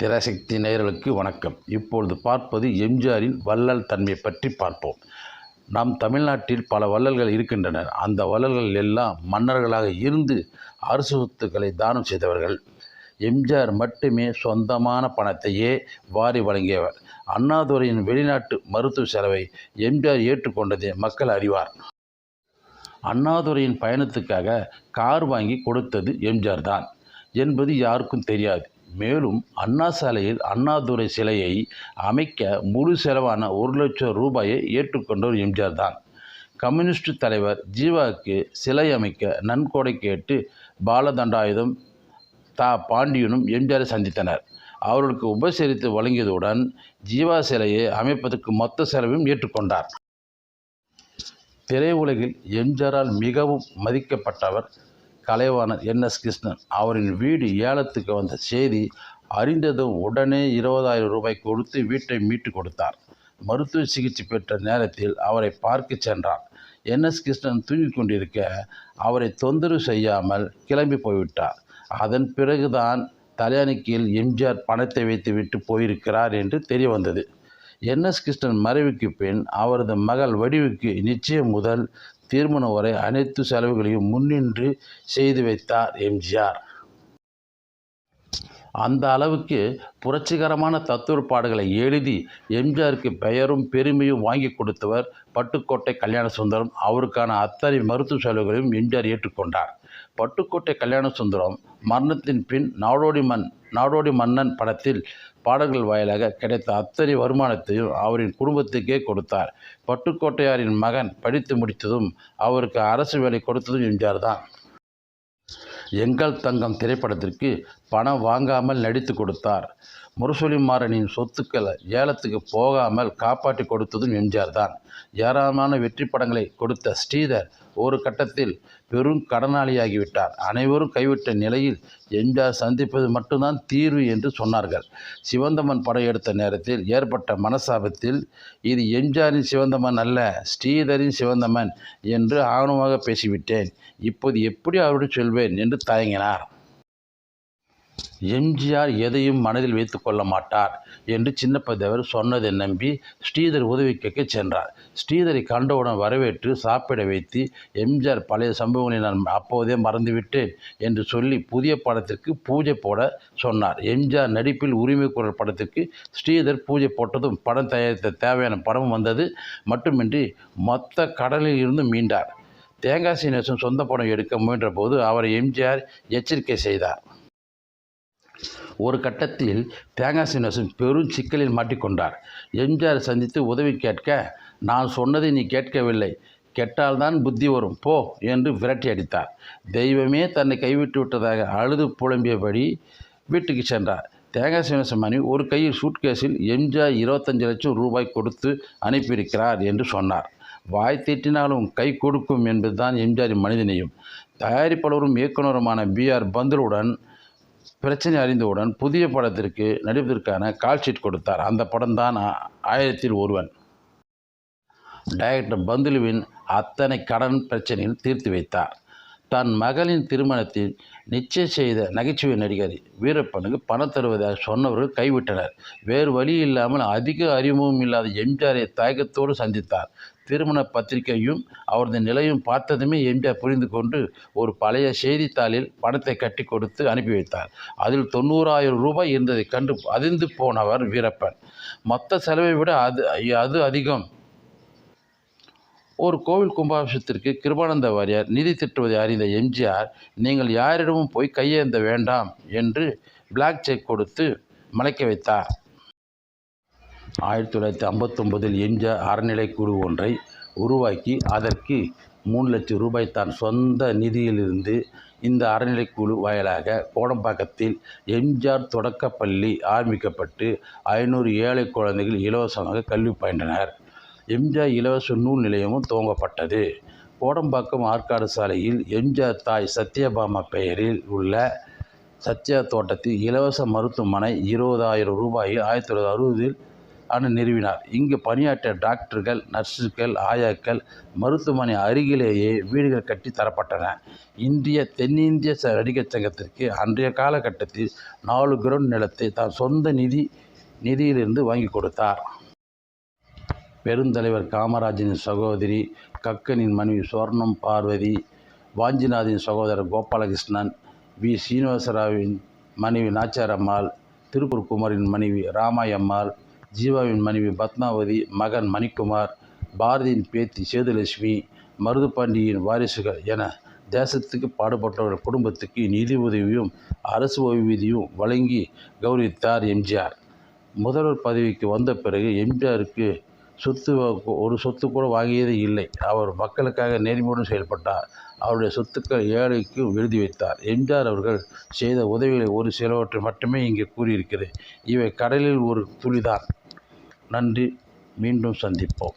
திரசக்தி நேயர்களுக்கு வணக்கம். இப்பொழுது பார்ப்பது எம்ஜிஆரின் வள்ளல் தன்மை பற்றி பார்ப்போம். நம் தமிழ்நாட்டில் பல வள்ளல்கள் இருக்கின்றனர். அந்த வள்ளல்கள் எல்லாம் மன்னர்களாக இருந்து அரசு சொத்துக்களை தானம் செய்தவர்கள். எம்ஜிஆர் மட்டுமே சொந்தமான பணத்தையே வாரி வழங்கியவர். அண்ணாதுரையின் வெளிநாட்டு மருத்துவ செலவை எம்ஜிஆர் ஏற்றுக்கொண்டதை மக்கள் அறிவார். அண்ணாதுரையின் பயணத்துக்காக கார் வாங்கி கொடுத்தது எம்ஜிஆர் தான். என்பது யாருக்கும் தெரியாது. மேலும் அண்ணா சாலையில் அண்ணாதுரை சிலையை அமைக்க முழு செலவான ஒரு லட்சம் ரூபாயை ஏற்றுக்கொண்டவர் எம்ஜிஆர் தான். கம்யூனிஸ்ட் தலைவர் ஜீவாவுக்கு சிலை அமைக்க நன்கொடை கேட்டு பாலதண்டாயுதம் தா பாண்டியனும் எம்ஜிஆரை சந்தித்தனர். அவர்களுக்கு உபசரித்து வழங்கியதுடன் ஜீவா சிலையை அமைப்பதற்கு மொத்த செலவையும் ஏற்றுக்கொண்டார். திரையுலகில் எம்ஜிஆரால் மிகவும் மதிக்கப்பட்டவர் கலைவாணர் என் எஸ் கிருஷ்ணன் அவரின் வீடு ஏலத்துக்கு வந்த செய்தி அறிந்ததும் உடனே இருபதாயிரம் ரூபாய் கொடுத்து வீட்டை மீட்டு கொடுத்தார். மருத்துவ சிகிச்சை பெற்ற நேரத்தில் அவரை பார்க்க சென்றார் என் எஸ் கிருஷ்ணன் தூங்கிக் கொண்டிருக்க அவரை தொந்தரவு செய்யாமல் கிளம்பி போய்விட்டார். அதன் பிறகுதான் தலையணிக்கையில் எம்ஜிஆர் பணத்தை வைத்துவிட்டு போயிருக்கிறார் என்று தெரிய வந்தது என் எஸ் கிருஷ்ணன் மறைவுக்கு பின் அவரது மகள் வடிவுக்கு நிச்சயம் முதல் திருமணம் வரை அனைத்து செலவுகளையும் முன்னின்று செய்து வைத்தார் எம்ஜிஆர். அந்த அளவுக்கு புரட்சிகரமான தத்துவப்பாடுகளை எழுதி எம்ஜிஆருக்கு பெயரும் பெருமையும் வாங்கி கொடுத்தவர் பட்டுக்கோட்டை கல்யாண சுந்தரம் அவருக்கான அத்தனை மருத்துவ செலவுகளையும் எம்ஜிஆர் ஏற்றுக்கொண்டார். பட்டுக்கோட்டை கல்யாண சுந்தரம் மரணத்தின் பின் நாடோடி மண் நாடோடி மன்னன் படத்தில் பாடல்கள் வாயிலாக கிடைத்த அத்தனை வருமானத்தையும் அவரின் குடும்பத்துக்கே கொடுத்தார். பட்டுக்கோட்டையாரின் மகன் படித்து முடித்ததும் அவருக்கு அரசு வேலை கொடுத்ததும் எம்ஜிஆர் தான் எங்கள் தங்கம் திரைப்படத்திற்கு பணம் வாங்காமல் நடித்து கொடுத்தார். முரசொலி மாறனின் ஏலத்துக்கு போகாமல் காப்பாற்றி கொடுத்ததும் எம்ஜிஆர் தான். ஏராளமான வெற்றி படங்களை கொடுத்த ஸ்ரீதர் ஒரு கட்டத்தில் பெரும் கடனாளியாகிவிட்டார். அனைவரும் கைவிட்ட நிலையில் எம்ஜிஆர் சந்திப்பது மட்டும்தான் தீர்வு என்று சொன்னார்கள். சிவந்தமன் படம் எடுத்த நேரத்தில் ஏற்பட்ட மனசாபத்தில் இது எம்ஜிஆரின் சிவந்தமன் அல்ல ஸ்ரீதரின் சிவந்தமன் என்று ஆணவமாக பேசிவிட்டேன். இப்போது எப்படி அவருடன் சொல்வேன் என்று தயங்கினார். எம்ஜிஆர் எதையும் மனதில் வைத்து கொள்ள மாட்டார் என்று சின்னப்பதேவர் சொன்னதை நம்பி ஸ்ரீதர் உதவி கேட்க சென்றார். ஸ்ரீதரை கண்டவுடன் வரவேற்று சாப்பிட வைத்து எம்ஜிஆர் பழைய சம்பவங்களை நான் அப்போதே மறந்துவிட்டேன் என்று சொல்லி புதிய படத்திற்கு பூஜை போட சொன்னார். எம்ஜிஆர் நடிப்பில் உரிமை குரல் படத்திற்கு ஸ்ரீதர் பூஜை போட்டதும் படம் தயாரித்த தேவையான படம் வந்தது. மட்டுமின்றி மொத்த கடலில் இருந்து மீண்டார். தேங்காய் சீனிவாசன் சொந்த படம் எடுக்க முயன்ற போது அவரை எம்ஜிஆர் எச்சரிக்கை செய்தார். ஒரு கட்டத்தில் தேங்காய் சீனிவாசன் பெரும் சிக்கலில் மாட்டிக்கொண்டார். எம்ஜிஆர் சந்தித்து உதவி கேட்க நான் சொன்னதை நீ கேட்கவில்லை. கெட்டால்தான் புத்தி வரும். போ என்று விரட்டி அடித்தார். தெய்வமே தன்னை கைவிட்டு விட்டதாக அழுது புலம்பியபடி வீட்டுக்கு சென்றார். தேங்காய் சீனிவாசன் மணி ஒரு கையில் சூட்கேஸில் எம்ஜிஆர் இருபத்தஞ்சு லட்சம் ரூபாய் கொடுத்து அனுப்பியிருக்கிறார் என்று சொன்னார். வாய் தீட்டினாலும் கை கொடுக்கும் என்பதுதான் எம்ஜிஆரின் மனிதனையும் தயாரிப்பாளரும் இயக்குனருமான பி ஆர் பந்துலுடன் பிரச்சனை அறிந்தவுடன் புதிய படத்திற்கு நடிப்பதற்கான கால் ஷீட் கொடுத்தார். அந்த படம் தான் ஆயிரத்தில் ஒருவன். டைரக்டர் பந்துலுவின் அத்தனை கடன் பிரச்சனையில் தீர்த்து வைத்தார். தன் மகளின் திருமணத்தில் நிச்சயம் செய்த நகைச்சுவை நடிகர் வீரப்பனுக்கு பணம் தருவதாக சொன்னவர்கள் கைவிட்டனர். வேறு வழி இல்லாமல் அதிக அறிமுகம் இல்லாத எம்ஜிஆரை தயக்கத்தோடு சந்தித்தார். திருமண பத்திரிகையும் அவரது நிலையும் பார்த்ததுமே எம்ஜிஆர் புரிந்து கொண்டு ஒரு பழைய செய்தித்தாளில் பணத்தை கட்டி கொடுத்து அனுப்பி வைத்தார். அதில் தொண்ணூறாயிரம் ரூபாய் இருந்ததை கண்டு அதிர்ந்து போனவர் வீரப்பன். மொத்த செலவை விட அது அது அதிகம். ஒரு கோவில் கும்பாபிஷத்திற்கு கிருபானந்த வாரியார் நிதி திட்டுவதை அறிந்த எம்ஜிஆர் நீங்கள் யாரிடமும் போய் கையேந்த வேண்டாம் என்று பிளாக் செக் கொடுத்து மலைக்க வைத்தார். ஆயிரத்தி தொள்ளாயிரத்தி ஐம்பத்தொம்பதில் எம்ஜிஆர் அறநிலைக்குழு ஒன்றை உருவாக்கி அதற்கு மூணு லட்சம் ரூபாய் தான் சொந்த நிதியிலிருந்து இந்த அறநிலைக்குழு வாயிலாக கோடம்பாக்கத்தில் எம்ஜிஆர் தொடக்கப்பள்ளி ஆரம்பிக்கப்பட்டு ஐநூறு ஏழை குழந்தைகள் இலவசமாக கல்வி பயின்றனர். எம்ஜிஆர் இலவச நூல் நிலையமும் துவங்கப்பட்டது. கோடம்பாக்கம் ஆற்காடு சாலையில் எம்ஜிஆர் தாய் சத்யபாமா பெயரில் உள்ள சத்யா தோட்டத்தில் இலவச மருத்துவமனை இருபதாயிரம் ரூபாயில் ஆயிரத்தி தொள்ளாயிரத்தி அறுபதில் அனு நிறுவினார். இங்கு பணியாற்றிய டாக்டர்கள் நர்ஸுகள் ஆயாக்கள் மருத்துவமனை அருகிலேயே வீடுகள் கட்டி தரப்பட்டன. இந்திய தென்னிந்திய நடிகர் சங்கத்திற்கு அன்றைய காலகட்டத்தில் நாலு கிரவுண்ட் நிலத்தை தான் சொந்த நிதி நிதியிலிருந்து வாங்கி கொடுத்தார். பெருந்தலைவர் காமராஜரின் சகோதரி கக்கனின் மனைவி சுவர்ணம் பார்வதி வாஞ்சிநாதின் சகோதரர் கோபாலகிருஷ்ணன் வி. சீனிவாசராவின் மனைவி நாச்சாரம்மாள் திருப்பூர் குமாரின் மனைவி ராமாயம்மாள் ஜீவாவின் மனைவி பத்மாவதி மகன் மணிக்குமார் பாரதியின் பேத்தி சேதுலட்சுமி மருதுபாண்டியின் வாரிசுகள் என தேசத்துக்கு பாடுபட்டவர்கள் குடும்பத்துக்கு நிதி உதவியும் அரசு ஓய்வூதியும் வழங்கி கௌரவித்தார் எம்ஜிஆர். முதல்வர் பதவிக்கு வந்த பிறகு எம்ஜிஆருக்கு சொத்து ஒரு சொத்து கூட வாங்கியது இல்லை. அவர் மக்களுக்காக நேர்மையுடன் செயல்பட்டார். அவருடைய சொத்துக்கள் ஏழைக்கு எழுதி வைத்தார். எம்ஜிஆர் அவர்கள் செய்த உதவிகளை ஒரு சிலவற்றை மட்டுமே இங்கே கூறியிருக்கிறேன். இவை கடலில் ஒரு துளிதான். நன்றி. மீண்டும் சந்திப்போம்.